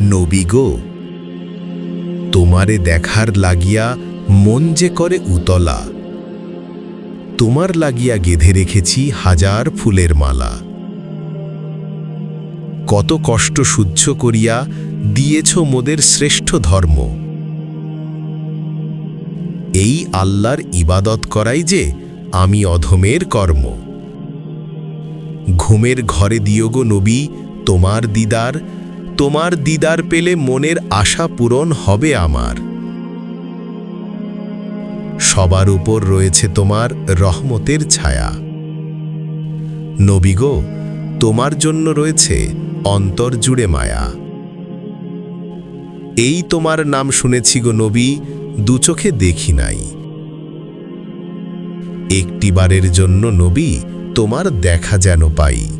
নবী গো, তোমারে দেখার লাগিয়া মন যে করে উতলা। তোমার লাগিয়া গেঁধে রেখেছি হাজার ফুলের মালা। কত কষ্ট সহ্য করিয়া দিয়েছ মোদের শ্রেষ্ঠ ধর্ম। এই আল্লাহর ইবাদত করাই যে আমি অধমের কর্ম। ঘুমের ঘরে দিও গো নবী, তোমার দিদার তোমার দিদার পেলে মনের আশা পূরণ হবে আমার। সবার উপর রয়েছে তোমার রহমতের ছায়া। নবী গো, তোমার জন্য রয়েছে অন্তর জুড়ে মায়া। এই তোমার নাম শুনেছি গো নবী, দু চোখে দেখি নাই। একটিবারের জন্য নবী, তোমার দেখা যেন পাই।